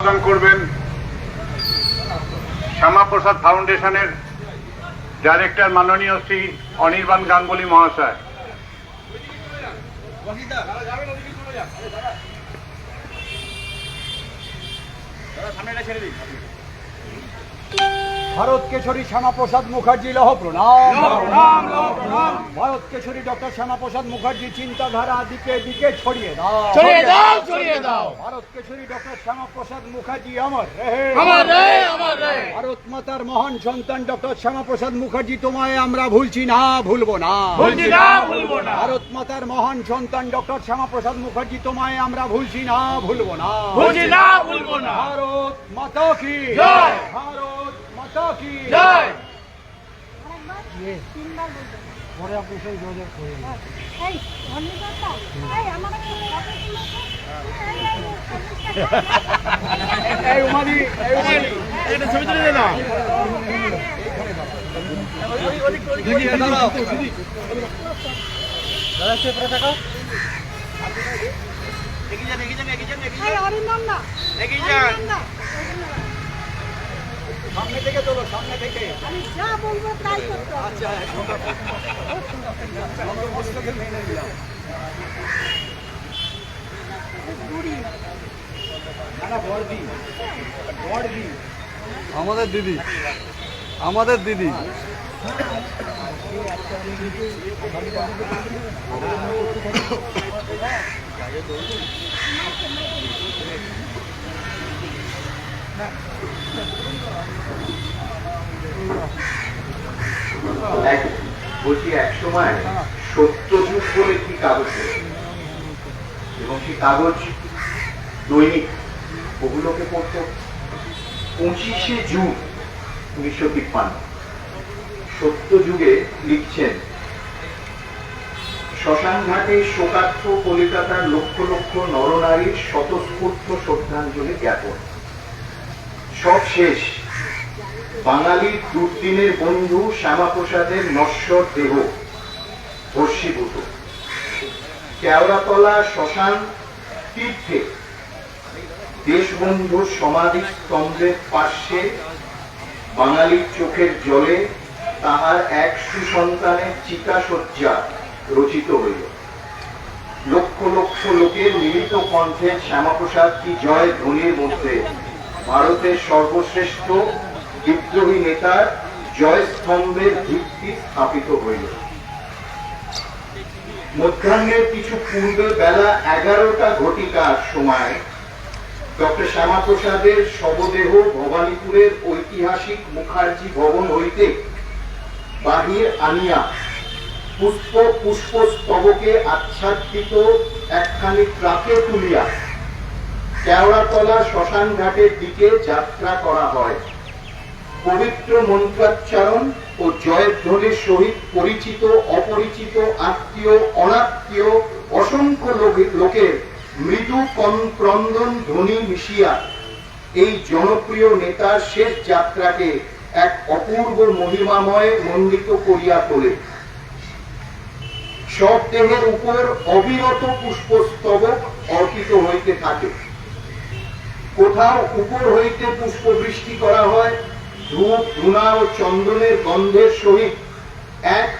প্রদান করবেন শ্যামাপ্রসাদ ফাউন্ডেশনের ডাইরেক্টর মাননীয় শ্রী অনির্বাণ গাঙ্গুলি মহাশয়। ভারত কেশরী শ্যামাপ্রসাদ মুখার্জি লহ প্রণাম। ভারত কেশরী ডক্টর শ্যামাপ্রসাদ মুখার্জি চিন্তাধারা দিকে দিকে ছড়িয়ে দাও। ছড়িয়ে দাও ছড়িয়ে দাও। ভারত কেশরী ডক্টর শ্যামাপ্রসাদ মুখার্জি আমার আমার আমার ভারত মাতার মহান সন্তান ডক্টর শ্যামাপ্রসাদ মুখার্জি তোমায় আমরা ভুলছি না ভুলবো না। ভুলছি না ভুলবো না। ভারত মাতার মহান সন্তান ডক্টর শ্যামাপ্রসাদ মুখার্জি তোমায় আমরা ভুলছি না ভুলবো না। ভুলছি না ভুলবো না। ভারত মাতা কি? জয়। ভারত মাতা কি জয় তিনবার বলবেন পরে। আপনি সেই জোরে করে এই ধন্যবাদটা এই আমার একটা কথা শুনেছো এই, এই, এই, এই উমাদি এই উমাদি। একটা ছবি তুলে দে না। এই অরিন্দম না অরিন্দম না, অরিন্দম না। সামনে থেকে তোলো সামনে থেকে। আমি যা বলব তাই করতে আচ্ছা মেনে নিলাম। না না বড়দি। আমাদের দিদি। আমাদের দিদি। বলছি এক সময় সত্যযুগ বলে একটি কাগজ এবং সেই কাগজ দৈনিক, ওগুলোকে পঁচিশে জুন উনিশশো তিপ্পান্ন। সত্যযুগে লিখছেন, শ্মশান ঘাটে শোকার্থ কলিকাতার লক্ষ লক্ষ নরনারীর স্বতঃস্ফূর্ত শ্রদ্ধাঞ্জলি জ্ঞাপন। সব শেষ। বাঙালির দুর্দিনের বন্ধু শ্যামাপ্রসাদের নশ্বর দেহ ভস্মীভূত কেওড়াতলা শ্মশান তীর্থে দেশবন্ধুর সমাধি স্তম্ভের পার্শ্বে বাঙালির চোখের জলে তাহার এক সুসন্তানের চিতাসজ্জা রচিত হইল। লক্ষ লক্ষ লোকের মিলিত কণ্ঠে শ্যামাপ্রসাদ কি জয় ধ্বনির মধ্যে, ভারতের সর্বশ্রেষ্ঠ বিদ্রোহী নেতার জয়স্তম্ভের ভিত্তি স্থাপিত হইল। মধ্যাহ্নের কিছু পূর্বে বেলা এগারোটা ঘটিকার সময় ডক্টর শ্যামাপ্রসাদের শবদেহ ভবানীপুরের ঐতিহাসিক মুখার্জি ভবন হইতে বাহির আনিয়া পুষ্প পুষ্প স্তবকে আচ্ছাদিত একখানি ট্রাকে তুলিয়া কেওড়াতলা শ্মশান ঘাটের দিকে যাত্রা করা হয়। পবিত্র মন্ত্রাচ্চারণ ও জয়ধ্বনির সহিত পরিচিত, অপরিচিত, আত্মীয়, অনাত্মীয়, অসংখ্য লোকের মৃদু ক্রন্দন ধ্বনি মিশিয়া এই জনপ্রিয় নেতার শেষ যাত্রাকে এক অপূর্ব মহিমাময় মণ্ডিত করিয়া তোলে। সব দেহের উপর অবিরত পুষ্পস্তবক অর্পিত হইতে থাকে। কোথাও উপর হইতে পুষ্প বৃষ্টি করা হয় ধূপ ধুনা ও চন্দনের গন্ধের সহিত এক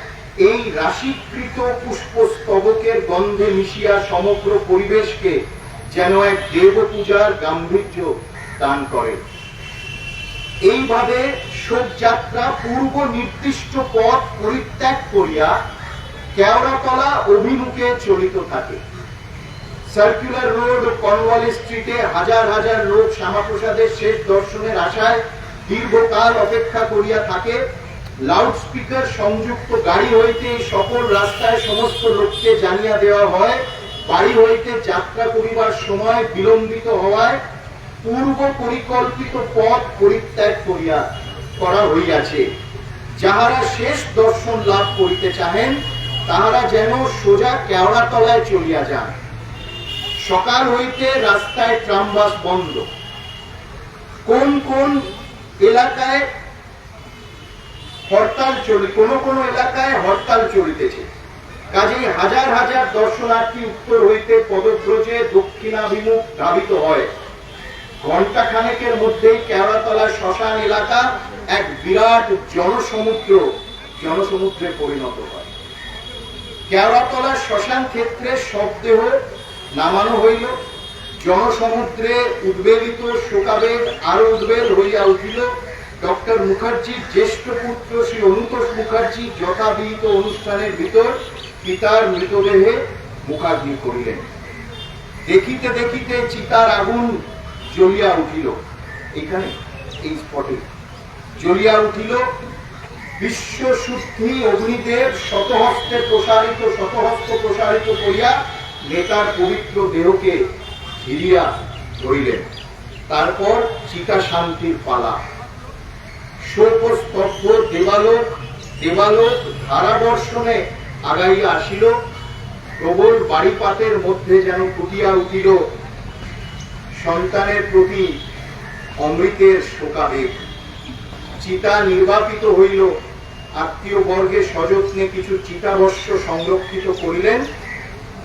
এই রাশিকৃত পুষ্প স্তবকের গন্ধে মিশিয়া সমগ্র পরিবেশকে যেন এক দেব পূজার গাম্ভীর্য দান করে। এইভাবে শোকযাত্রা পূর্ব নির্দিষ্ট পথ পরিত্যাগ করিয়া কেওড়াতলা অভিমুখে চলিত থাকে। সার্কুলার রোড কর্নওয়ালি স্ট্রিটে হাজার হাজার লোক শ্যামাপ্রসাদের শেষ দর্শনের আশায় দীর্ঘকাল অপেক্ষা করিয়া থাকে লাউড স্পিকার সংযুক্ত গাড়ি হইতে সকল রাস্তায় সমস্ত লোককে জানিয়া দেওয়া হয়, বাড়ি হইতে যাত্রা করিবার সময় বিলম্বিত হওয়ায় পূর্ব পরিকল্পিত পথ পরিত্যাগ করিয়া করা হইয়াছে। যাহারা শেষ দর্শন লাভ করিতে চাহেন, তাহারা যেন সোজা কেওড়াতলায় চলিয়া যান। সকাল হইতে রাস্তায় ট্রামবাস বন্ধ। কোন কোন এলাকায় হরতাল চলি, কোন কোন এলাকায় হরতাল চলিতেছে। কাজেই হাজার হাজার দর্শনার্থী উত্তর হইতে পদব্রজে দক্ষিণাভিমুখ ধাবিত হয়। ঘণ্টা খানেকের মধ্যেই কেওড়াতলা শ্মশান এলাকা এক বিরাট জনসমুদ্র, জনসমুদ্রে পরিণত হয়। কেওড়াতলা শ্মশান ক্ষেত্রে শবদেহ নামানো হইল। জনসমুদ্রে উদ্বেলিত শোকাবেগ আরও উদ্বেল হইয়া উঠিল। ডক্টর মুখার্জির জ্যেষ্ঠ পুত্র শ্রী অনুতোষ মুখার্জি যথাবিহিত অনুষ্ঠানের ভিতর পিতার মৃতদেহে মুখাগ্নি করিলেন। দেখিতে দেখিতে চিতার আগুন জ্বলিয়া উঠিল। এখানে, এই স্পটে জ্বলিয়া উঠিল। বিশ্ব শুদ্ধি অগ্নিদেব শতহস্তে প্রসারিত, শতহস্ত প্রসারিত করিয়া নেতার পবিত্র দেহকে ঘিরিয়া ধরিলেন। তারপর চিতা শান্তির পালা। শোকস্তব্ধ দেবালোক দেবালোক ধারাবর্ষণে আগাইয়া আসিল। প্রবল বাড়িপাতের মধ্যে যেন ফুটিয়া উঠিল সন্তানের প্রতি অমৃতের শোকাবেগ। চিতা নির্বাপিত হইল। আত্মীয় বর্গে সযত্নে কিছু চিতাবস্য সংরক্ষিত করিলেন।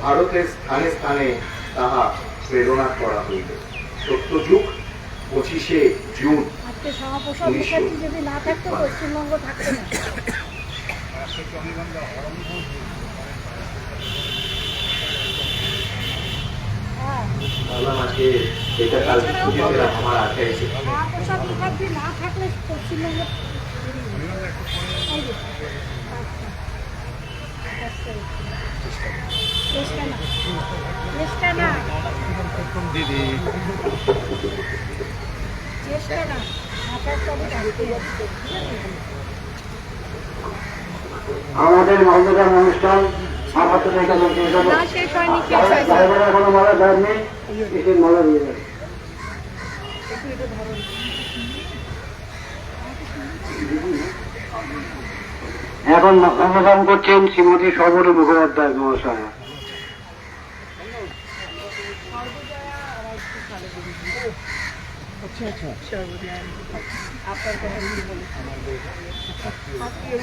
ভারতের স্থানে স্থানে তাহা প্রেরণা করা হইল সত্যযুগ পঁচিশে জুন যদি না থাকতো পশ্চিমবঙ্গ থাকতো না। ভাবলাম আজকে এটা কাল পুজো দিলাম আমার আটকে এসে। না থাকলে পশ্চিমবঙ্গ আচ্ছা। চেষ্টা না। যাচ্ছে আমাদের মন্দিরের অনুষ্ঠান আপাতত এখানে শেষ হলো না হয়নি। শেষ হয়েছে কোনো মালা দেননি এসে মালা দিয়ে দেবে এখন অনুদান করছেন শ্রীমতী সবরী মুখোপাধ্যায় মহাশয়। আচ্ছা আচ্ছা। আপনার কথা কি বলি আত্মীয়ের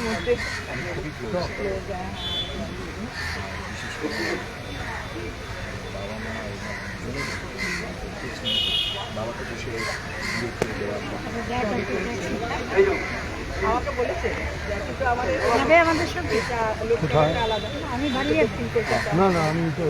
বাবা মা বসে দেওয়া যাবে আমাদের সঙ্গে? আমি বাড়ি কলকাতা না না আমি তো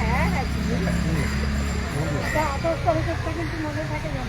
হ্যাঁ হ্যাঁ আঠাশ কিন্তু মনে থাকে হ্যাঁ।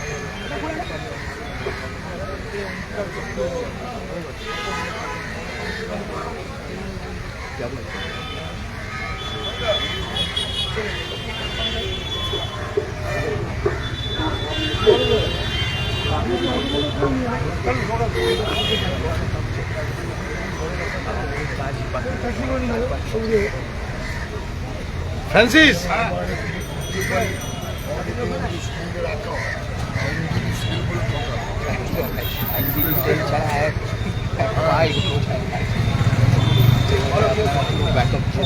আচ্ছা anh đi trên xe quay và tập trung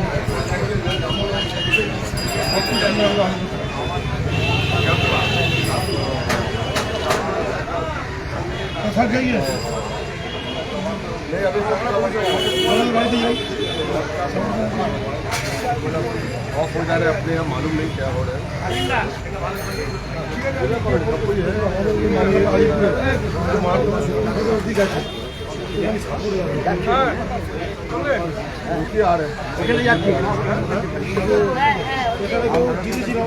कुछ है और ये मान लो आई पूरे मार दो ठीक है रुकिए आ रहे हैं এখানে যাচ্ছি এখানে তো কিছু ছিল